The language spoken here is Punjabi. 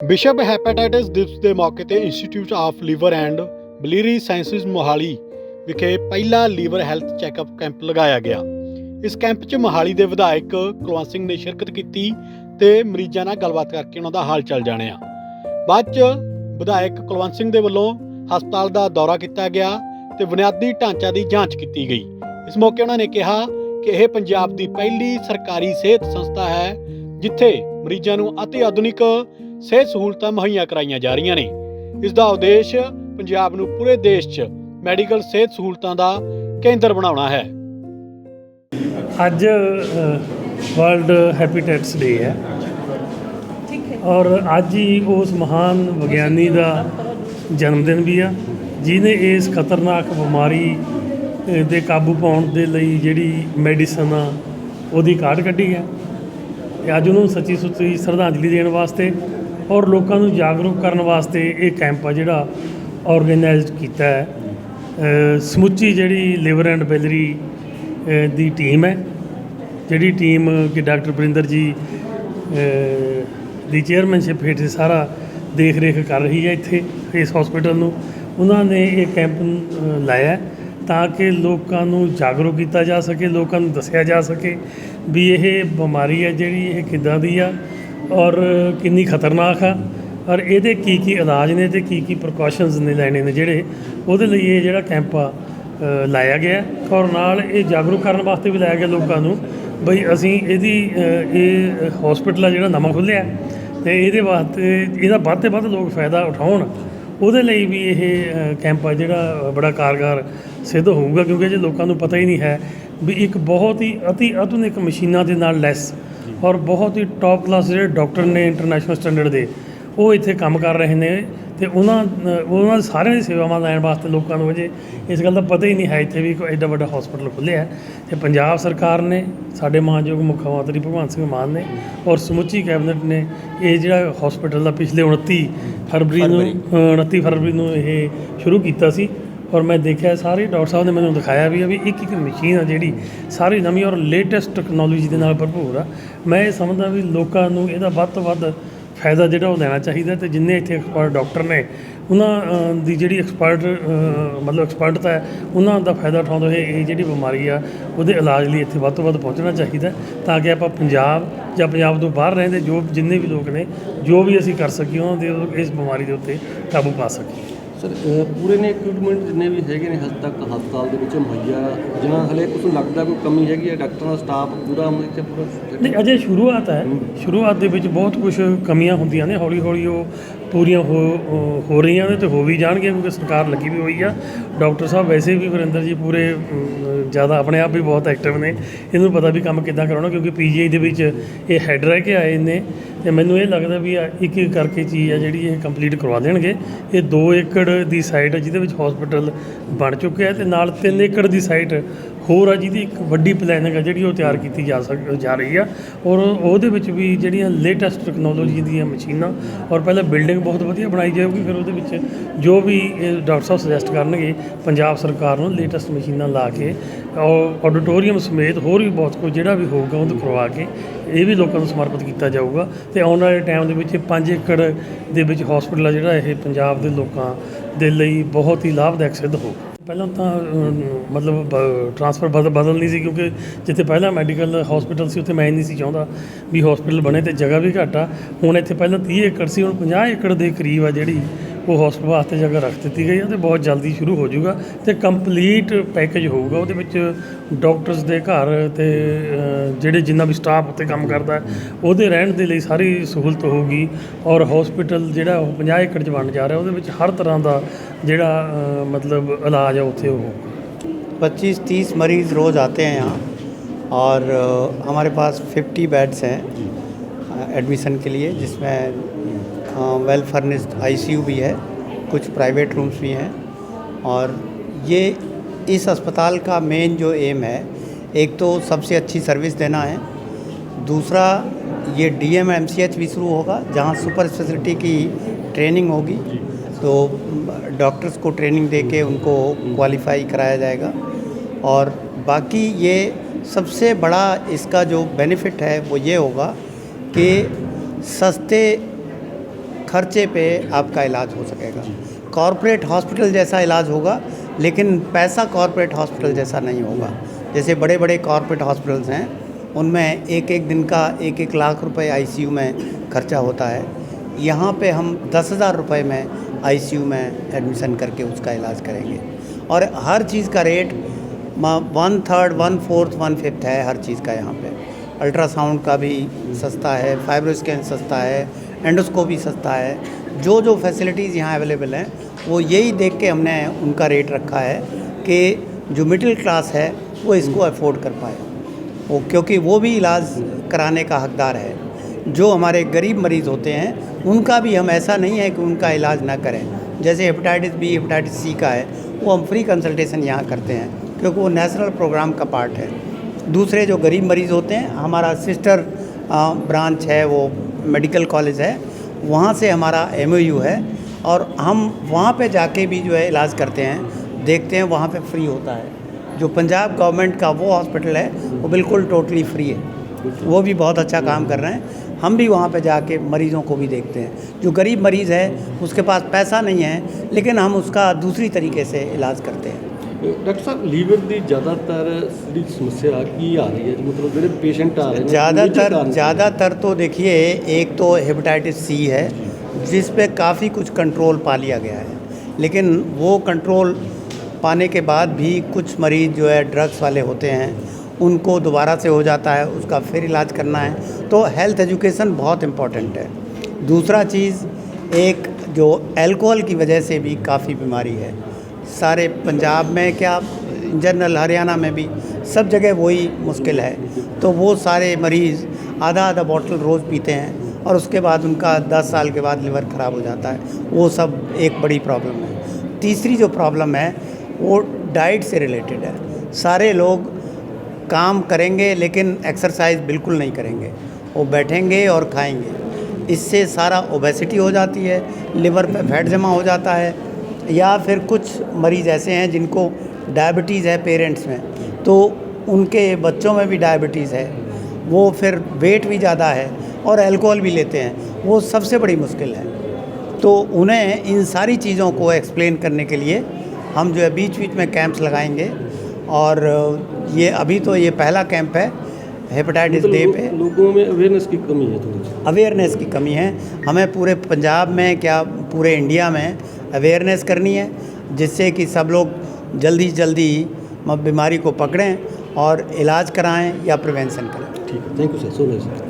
ਵਿਸ਼ਵ ਹੈਪੇਟਾਈਟਸ ਦਿਵਸ ਦੇ ਮੌਕੇ ਤੇ institute of liver and biliary sciences Mohali ਵਿਖੇ ਪਹਿਲਾ ਲੀਵਰ ਹੈਲਥ ਚੈੱਕਅਪ ਕੈਂਪ ਲਗਾਇਆ ਗਿਆ। ਇਸ ਕੈਂਪ 'ਚ ਮੋਹਾਲੀ ਦੇ ਵਿਧਾਇਕ ਕੁਲਵੰਤ ਸਿੰਘ ਨੇ ਸ਼ਿਰਕਤ ਕੀਤੀ ਤੇ ਮਰੀਜ਼ਾਂ ਨਾਲ ਗੱਲਬਾਤ ਕਰਕੇ ਉਹਨਾਂ ਦਾ ਹਾਲ ਚਾਲ ਜਾਣਿਆ। ਬਾਅਦ 'ਚ ਵਿਧਾਇਕ ਕੁਲਵੰਤ ਸਿੰਘ ਦੇ ਵੱਲੋਂ ਹਸਪਤਾਲ ਦਾ ਦੌਰਾ ਕੀਤਾ ਗਿਆ ਤੇ ਬੁਨਿਆਦੀ ਢਾਂਚਾ ਦੀ ਜਾਂਚ ਕੀਤੀ ਗਈ। ਇਸ ਮੌਕੇ ਉਹਨਾਂ ਨੇ ਕਿਹਾ ਕਿ ਇਹ ਪੰਜਾਬ ਦੀ ਪਹਿਲੀ ਸਰਕਾਰੀ ਸਿਹਤ ਸੰਸਥਾ ਹੈ, ਜਿੱਥੇ ਮਰੀਜ਼ਾਂ ਨੂੰ ਅਤਿ ਆਧੁਨਿਕ ਸਿਹਤ ਸਹੂਲਤਾਂ ਮੁਹੱਈਆ ਕਰਾਈਆਂ ਜਾ ਰਹੀਆਂ ਨੇ। ਇਸ ਦਾ ਉਦੇਸ਼ ਪੰਜਾਬ ਨੂੰ ਪੂਰੇ ਦੇਸ਼ 'ਚ ਮੈਡੀਕਲ ਸਿਹਤ ਸਹੂਲਤਾਂ ਦਾ ਕੇਂਦਰ ਬਣਾਉਣਾ ਹੈ। ਅੱਜ ਵਰਲਡ ਹੈਪੀਟੈਟਸ ਡੇ ਹੈ। ਔਰ ਅੱਜ ਹੀ ਉਸ ਮਹਾਨ ਵਿਗਿਆਨੀ ਦਾ ਜਨਮ ਦਿਨ ਵੀ ਆ ਜਿਨੇ ਇਸ ਖਤਰਨਾਕ ਬਿਮਾਰੀ ਅ, ਦੇ ਕਾਬੂ ਪਾਉਣ ਦੇ ਲਈ ਜਿਹੜੀ ਮੈਡੀਸਨ ਆ ਉਹਦੀ ਕਾਢ ਕੱਢੀ ਹੈ। ਤੇ ਅੱਜ ਉਹਨੂੰ ਸੱਚੀ ਸੁੱਚੀ ਸ਼ਰਧਾਂਜਲੀ ਦੇਣ ਵਾਸਤੇ ਔਰ ਲੋਕਾਂ ਨੂੰ ਜਾਗਰੂਕ ਕਰਨ ਵਾਸਤੇ ਇਹ ਕੈਂਪ ਆ ਜਿਹੜਾ ਆਰਗੇਨਾਈਜ਼ਡ ਕੀਤਾ ਹੈ। ਸਮੁੱਚੀ ਜਿਹੜੀ ਲਿਵਰ ਐਂਡ ਬੈਲਰੀ ਦੀ ਟੀਮ ਹੈ। ਜਿਹੜੀ ਟੀਮ ਕਿ ਡਾਕਟਰ ਬਰਿੰਦਰ ਜੀ ਦੀ ਚੇਅਰਮੈਨਸ਼ਿਪ ਹੇਠ ਸਾਰਾ ਦੇਖ ਰੇਖ ਕਰ ਰਹੀ ਹੈ ਇੱਥੇ, ਇਸ ਹਸਪੀਟਲ ਨੂੰ। ਉਹਨਾਂ ਨੇ ਇਹ ਕੈਂਪ ਲਾਇਆ ਤਾਂ ਕਿ ਲੋਕਾਂ ਨੂੰ ਜਾਗਰੂਕ ਕੀਤਾ ਜਾ ਸਕੇ, ਲੋਕਾਂ ਨੂੰ ਦੱਸਿਆ ਜਾ ਸਕੇ ਵੀ ਇਹ ਬਿਮਾਰੀ ਹੈ ਜਿਹੜੀ ਇਹ ਕਿੱਦਾਂ ਦੀ ਆ। ਔਰ ਕਿੰਨੀ ਖਤਰਨਾਕ ਆ। ਔਰ ਇਹਦੇ ਕੀ ਕੀ ਇਲਾਜ ਨੇ ਤੇ ਕੀ ਕੀ ਪ੍ਰੀਕਾਸ਼ਨਸ ਨੇ ਲੈਣੇ ਨੇ ਜਿਹੜੇ ਉਹਦੇ ਲਈ ਇਹ ਜਿਹੜਾ ਕੈਂਪ ਆ ਲਾਇਆ ਗਿਆ ਔਰ ਨਾਲ ਇਹ ਜਾਗਰੂਕ ਕਰਨ ਵਾਸਤੇ ਵੀ ਲਾਇਆ ਗਿਆ ਲੋਕਾਂ ਨੂੰ ਬਈ ਅਸੀਂ ਇਹਦੀ ਇਹ ਹਸਪੀਟਲ ਆ ਜਿਹੜਾ ਨਵਾਂ ਖੁੱਲ੍ਹਿਆ ਤੇ ਇਹਦੇ ਵਾਸਤੇ ਇਹਦਾ ਵੱਧ ਤੋਂ ਵੱਧ ਲੋਕ ਫਾਇਦਾ ਉਠਾਉਣ। ਉਹਦੇ ਲਈ ਵੀ ਇਹ ਕੈਂਪ ਆ ਜਿਹੜਾ ਬੜਾ ਕਾਰਗਰ ਸਿੱਧ ਹੋਊਗਾ ਕਿਉਂਕਿ ਜੇ ਲੋਕਾਂ ਨੂੰ ਪਤਾ ਹੀ ਨਹੀਂ ਹੈ ਵੀ ਇੱਕ ਬਹੁਤ ਹੀ ਅਤੀ ਆਧੁਨਿਕ ਮਸ਼ੀਨਾਂ ਦੇ ਨਾਲ ਲੈਸ ਔਰ ਬਹੁਤ ਹੀ ਟੌਪ ਕਲਾਸ ਜਿਹੜੇ ਡਾਕਟਰ ਨੇ ਇੰਟਰਨੈਸ਼ਨਲ ਸਟੈਂਡਰਡ ਦੇ ਉਹ ਇੱਥੇ ਕੰਮ ਕਰ ਰਹੇ ਨੇ ਤੇ ਉਹਨਾਂ ਉਹਨਾਂ ਸਾਰਿਆਂ ਦੀ ਸੇਵਾਵਾਂ ਲੈਣ ਵਾਸਤੇ ਲੋਕਾਂ ਨੂੰ ਅਜੇ ਇਸ ਗੱਲ ਦਾ ਪਤਾ ਹੀ ਨਹੀਂ ਹੈ ਇੱਥੇ ਵੀ ਕੋਈ ਐਡਾ ਵੱਡਾ ਹਸਪੀਟਲ ਖੁੱਲ੍ਹਿਆ ਹੈ। ਤੇ ਪੰਜਾਬ ਸਰਕਾਰ ਨੇ ਸਾਡੇ ਮਾਨਯੋਗ ਮੁੱਖ ਮੰਤਰੀ ਭਗਵੰਤ ਸਿੰਘ ਮਾਨ ਨੇ ਔਰ ਸਮੁੱਚੀ ਕੈਬਨਿਟ ਨੇ ਇਹ ਜਿਹੜਾ ਹਸਪੀਟਲ ਦਾ ਪਿਛਲੇ 29 ਫਰਵਰੀ ਨੂੰ ਅ, 29 ਫਰਵਰੀ ਨੂੰ ਇਹ ਸ਼ੁਰੂ ਕੀਤਾ ਸੀ। ਔਰ ਮੈਂ ਦੇਖਿਆ ਸਾਰੇ ਡਾਕਟਰ ਸਾਹਿਬ ਨੇ ਮੈਨੂੰ ਦਿਖਾਇਆ ਵੀ ਆ ਵੀ ਇੱਕ ਇੱਕ ਮਸ਼ੀਨ ਆ ਜਿਹੜੀ ਸਾਰੀ ਨਵੀਂ ਔਰ ਲੇਟੈਸਟ ਟੈਕਨੋਲੋਜੀ ਦੇ ਨਾਲ ਭਰਪੂਰ ਆ। ਮੈਂ ਇਹ ਸਮਝਦਾ ਵੀ ਲੋਕਾਂ ਨੂੰ ਇਹਦਾ ਵੱਧ ਤੋਂ ਵੱਧ ਫਾਇਦਾ ਜਿਹੜਾ ਉਹ ਲੈਣਾ ਚਾਹੀਦਾ ਤੇ ਜਿੰਨੇ ਇੱਥੇ ਐਕਸਪਰਟ ਡਾਕਟਰ ਨੇ, ਉਹਨਾਂ ਦੀ ਜਿਹੜੀ ਐਕਸਪਰਟ ਮਤਲਬ ਐਕਸਪਰਟਤਾ ਹੈ, ਉਹਨਾਂ ਦਾ ਫਾਇਦਾ ਉਠਾਉਂਦੇ ਹੋਏ ਇਹ ਜਿਹੜੀ ਬਿਮਾਰੀ ਆ, ਉਹਦੇ ਇਲਾਜ ਲਈ ਇੱਥੇ ਵੱਧ ਤੋਂ ਵੱਧ ਪਹੁੰਚਣਾ ਚਾਹੀਦਾ ਤਾਂ ਕਿ ਆਪਾਂ ਪੰਜਾਬ ਜਾਂ ਪੰਜਾਬ ਤੋਂ ਬਾਹਰ ਰਹਿੰਦੇ ਜੋ ਜਿੰਨੇ ਵੀ ਲੋਕ ਨੇ, ਜੋ ਵੀ ਅਸੀਂ ਕਰ ਸਕੀਏ, ਉਹਨਾਂ ਦੇ ਇਸ ਬਿਮਾਰੀ ਦੇ ਉੱਤੇ ਕਾਬੂ ਪਾ ਸਕੀਏ। ਸਰ ਪੂਰੇ ਨੇ ਇਕਵਿਪਮੈਂਟ ਜਿੰਨੇ ਵੀ ਹੈਗੇ ਨੇ ਹਜੇ ਤੱਕ ਹਸਪਤਾਲ ਦੇ ਵਿੱਚ ਮੁਹੱਈਆ ਜਿਨ੍ਹਾਂ ਹਲੇ ਕੁਝ ਲੱਗਦਾ ਕੋਈ ਕਮੀ ਹੈਗੀ ਹੈ ਡਾਕਟਰਾਂ ਦਾ ਸਟਾਫ ਪੂਰਾ ਇੱਥੇ ਪੂਰਾ ਨਹੀਂ ਅਜੇ ਸ਼ੁਰੂਆਤ ਹੈ। ਸ਼ੁਰੂਆਤ ਦੇ ਵਿੱਚ ਬਹੁਤ ਕੁਝ ਕਮੀਆਂ ਹੁੰਦੀਆਂ ਨੇ ਹੌਲੀ ਹੌਲੀ ਉਹ ਪੂਰੀਆਂ ਹੋ ਹੋ ਰਹੀਆਂ ਨੇ ਤੇ ਹੋ ਵੀ ਜਾਣਗੀਆਂ ਕਿਉਂਕਿ ਸਰਕਾਰ ਲੱਗੀ ਵੀ ਹੋਈ ਆ। ਡਾਕਟਰ ਸਾਹਿਬ ਵੈਸੇ ਵੀ ਵਰਿੰਦਰ ਜੀ ਪੂਰੇ ਜ਼ਿਆਦਾ ਆਪਣੇ ਆਪ ਵੀ ਬਹੁਤ ਐਕਟਿਵ ਨੇ। ਇਹਨੂੰ ਪਤਾ ਵੀ ਕੰਮ ਕਿੱਦਾਂ ਕਰਾਉਣਾ ਕਿਉਂਕਿ ਪੀਜੀਆਈ ਦੇ ਵਿੱਚ ਇਹ ਹੈੱਡ ਰਹਿ ਕੇ ਆਏ ਨੇ। ਤੇ ਮੈਨੂੰ ਇਹ ਲੱਗਦਾ ਵੀ ਇੱਕ ਇੱਕ ਕਰਕੇ ਚੀਜ਼ ਆ ਜਿਹੜੀ ਇਹ ਕੰਪਲੀਟ ਕਰਵਾ ਦੇਣਗੇ। ਇਹ 2 ਏਕੜ ਦੀ ਸਾਈਟ ਜਿਹਦੇ ਵਿੱਚ ਹਸਪੀਟਲ ਬਣ ਚੁੱਕਿਆ ਹੈ ਤੇ ਨਾਲ 3 ਏਕੜ ਦੀ ਸਾਈਟ ਹੋਰ ਆ ਜਿਹਦੀ ਇੱਕ ਵੱਡੀ ਪਲੈਨਿੰਗ ਆ ਜਿਹੜੀ ਉਹ ਤਿਆਰ ਕੀਤੀ ਜਾ ਸਕ, ਜਾ ਰਹੀ ਆ। ਔਰ ਉਹਦੇ ਵਿੱਚ ਵੀ ਜਿਹੜੀਆਂ ਲੇਟੈਸਟ ਟੈਕਨੋਲੋਜੀ ਦੀਆਂ ਮਸ਼ੀਨਾਂ, ਔਰ ਪਹਿਲਾਂ ਬਿਲਡਿੰਗ ਬਹੁਤ ਵਧੀਆ ਬਣਾਈ ਜਾਊਗੀ, ਫਿਰ ਉਹਦੇ ਵਿੱਚ ਜੋ ਵੀ ਇਹ ਡਾਕਟਰ ਸਾਹਿਬ ਸੁਜੈਸਟ ਕਰਨਗੇ, ਪੰਜਾਬ ਸਰਕਾਰ ਨੂੰ ਲੇਟੈਸਟ ਮਸ਼ੀਨਾਂ ਲਾ ਕੇ, ਔਰ ਆਡੀਟੋਰੀਅਮ ਸਮੇਤ ਹੋਰ ਵੀ ਬਹੁਤ ਕੁਝ ਜਿਹੜਾ ਵੀ ਹੋਊਗਾ ਉਹਨੂੰ ਕਰਵਾ ਕੇ, ਇਹ ਵੀ ਲੋਕਾਂ ਨੂੰ ਸਮਰਪਿਤ ਕੀਤਾ ਜਾਊਗਾ। ਤੇ ਆਉਣ ਵਾਲੇ ਟਾਈਮ ਦੇ ਵਿੱਚ 5 ਏਕੜ ਦੇ ਵਿੱਚ ਹਸਪੀਟਲ ਆ ਜਿਹੜਾ ਇਹ ਪੰਜਾਬ ਦੇ ਲੋਕਾਂ ਦੇ ਲਈ ਬਹੁਤ ਹੀ ਲਾਭਦਾਇਕ ਸਿੱਧ ਹੋਊਗਾ। ਪਹਿਲਾਂ ਤਾਂ ਅਮ, ਮਤਲਬ ਟ੍ਰਾਂਸਫਰ ਬਦਲ ਬਦਲ ਨਹੀਂ ਸੀ ਕਿਉਂਕਿ ਜਿੱਥੇ ਪਹਿਲਾਂ ਮੈਡੀਕਲ ਹਸਪੀਟਲ ਸੀ ਉੱਥੇ ਮੈਂ ਨਹੀਂ ਸੀ ਚਾਹੁੰਦਾ ਵੀ ਹਸਪੀਟਲ ਬਣੇ ਤੇ ਜਗ੍ਹਾ ਵੀ ਘੱਟ ਆ। ਹੁਣ ਇੱਥੇ ਪਹਿਲਾਂ 30 ਏਕੜ ਸੀ ਹੁਣ 50 ਏਕੜ ਦੇ ਕਰੀਬ ਆ ਜਿਹੜੀ ਉਹ ਹਸਪਤਾਲ ਵਾਸਤੇ ਜਗ੍ਹਾ ਰੱਖ ਦਿੱਤੀ ਗਈ ਹੈ ਤੇ ਬਹੁਤ ਜਲਦੀ ਸ਼ੁਰੂ ਹੋ ਜਾਊਗਾ ਤੇ ਕੰਪਲੀਟ ਪੈਕੇਜ ਹੋਊਗਾ ਉਹਦੇ ਵਿੱਚ ਡਾਕਟਰਸ ਦੇ ਘਰ ਤੇ ਅ, ਜਿਹੜੇ ਜਿੰਨਾ ਵੀ ਸਟਾਫ ਉੱਤੇ ਕੰਮ ਕਰਦਾ ਹੈ, ਉਹਦੇ ਰਹਿਣ ਦੇ ਲਈ ਸਾਰੀ ਸਹੂਲਤ ਹੋਊਗੀ ਔਰ ਹਸਪੀਟਲ ਜਿਹੜਾ ਉਹ 50 ਏਕੜ ਚ ਬਣ ਜਾ ਰਿਹਾ ਉਹਦੇ ਵਿੱਚ ਹਰ ਤਰ੍ਹਾਂ ਦਾ ਜਿਹੜਾ ਅ, ਮਤਲਬ ਇਲਾਜ ਆ ਉੱਥੇ ਉਹ ਹੋਊਗਾ 25-30 मरीज़ रोज़ आते हैं यहाँ और अ, हमारे पास 50 बेड्स हैं एडमिशन के लिए जिसमें वेल फर्निश्ड आईसीयू भी है, कुछ प्राइवेट रूम्स भी हैं और ये इस अस्पताल का मेन जो एम है, एक तो सबसे अच्छी सर्विस देना है, दूसरा ये डीएम एमसीएच भी शुरू होगा, जहाँ सुपर स्पेशलिटी की ट्रेनिंग होगी तो डॉक्टर्स को ट्रेनिंग दे के उनको क्वालिफाई कराया जाएगा और बाकी ये सबसे बड़ा इसका जो बेनिफिट है, वो ये होगा कि सस्ते खर्चे पे आपका इलाज हो सकेगा। कॉरपोरेट हॉस्पिटल जैसा इलाज होगा, लेकिन पैसा कॉरपोरेट हॉस्पिटल जैसा नहीं होगा। जैसे बड़े बड़े कॉरपोरेट हॉस्पिटल्स हैं, उनमें एक एक दिन का एक एक लाख रुपए आईसीयू में खर्चा होता है। यहाँ पे हम दस हज़ार रुपये में आईसीयू में एडमिशन करके उसका इलाज करेंगे। और हर चीज़ का rate one third one fourth one fifth है हर चीज़ का यहाँ पे। अल्ट्रासाउंड का भी सस्ता है फाइब्रो स्कैन सस्ता है एंडोस्कोपी सस्ता है। जो जो फैसिलिटीज़ यहाँ अवेलेबल हैं, वो यही देख के हमने उनका रेट रखा है कि जो मिडिल क्लास है, वो इसको अफोर्ड कर पाए। वो क्योंकि वो भी इलाज कराने का हकदार है। जो हमारे गरीब मरीज़ होते हैं, उनका भी हम ऐसा नहीं है कि उनका इलाज ना करें। जैसे हेपेटाइटिस बी हेपेटाइटिस सी का है, वो हम फ्री कंसल्टेशन यहाँ करते हैं, क्योंकि वो नेशनल प्रोग्राम का पार्ट है। दूसरे जो गरीब मरीज़ होते हैं, हमारा सिस्टर ब्रांच है वो मेडिकल कॉलेज है, वहाँ से हमारा एमओयू है और हम वहाँ पे जाके भी जो है इलाज करते हैं, देखते हैं वहाँ पे फ्री होता है। जो पंजाब गवर्नमेंट का वो हॉस्पिटल है, वो बिल्कुल टोटली फ्री है। वो भी बहुत अच्छा काम कर रहे हैं। हम भी वहाँ पे जाके मरीज़ों को भी देखते हैं। जो गरीब मरीज़ है, उसके पास पैसा नहीं है, लेकिन हम उसका दूसरी तरीके से इलाज करते हैं। ਡਾਕਟਰ ਸਾਹਿਬ ਲੀਵਰ ਦੀ ਜ਼ਿਆਦਾਤਰ ਜਿਹੜੀ ਸਮੱਸਿਆ ਕੀ ਆ ਰਹੀ ਹੈ ਮਤਲਬ ਜਿਹੜੇ ਪੇਸ਼ੈਂਟ ਆ ਰਹੇ ਨੇ major ज़्यादातर ਕਾਰਨ ਕੀ? ज़्यादातर तो देखिए एक तो हेपेटाइटिस सी है जिस पे काफ़ी कुछ कंट्रोल पा लिया गया है लेकिन वो कंट्रोल पाने के बाद भी कुछ मरीज़ जो है ड्रग्स वाले होते हैं उनको दोबारा से हो जाता है उसका फिर इलाज करना है तो हेल्थ एजुकेशन बहुत इम्पॉर्टेंट है दूसरा चीज़ एक जो अल्कोहल की वजह से भी काफ़ी बीमारी है सारे पंजाब में क्या जनरल हरियाणा में भी सब जगह वही मुश्किल है। तो वो सारे मरीज़ आधा आधा बॉटल रोज़ पीते हैं और उसके बाद उनका 10 साल के बाद लिवर ख़राब हो जाता है। वो सब एक बड़ी प्रॉब्लम है। तीसरी जो प्रॉब्लम है, वो डाइट से रिलेटेड है। सारे लोग काम करेंगे लेकिन एक्सरसाइज बिल्कुल नहीं करेंगे। वो बैठेंगे और खाएँगे। इससे सारा ओबेसिटी हो जाती है लिवर पे फैट जमा हो जाता है। या फिर कुछ मरीज़ ऐसे हैं जिनको डायबिटीज़ है पेरेंट्स में तो उनके बच्चों में भी डायबिटीज़ है। वो फिर वेट भी ज़्यादा है और अल्कोहल भी लेते हैं। वो सबसे बड़ी मुश्किल है। तो उन्हें इन सारी चीज़ों को एक्सप्लेन करने के लिए हम जो है बीच बीच में कैंप्स लगाएँगे। और ये अभी तो ये पहला कैंप है हेपेटाइटिस मतलब डे लो- पे। लोगों में अवेयरनेस की कमी है थोड़ी अवेयरनेस की कमी है। हमें पूरे पंजाब में क्या पूरे इंडिया में अवेयरनेस करनी है जिससे कि सब लोग जल्दी से जल्दी म- बीमारी को पकड़ें और इलाज कराएं या प्रिवेंशन करें ठीक है thank you sir so nice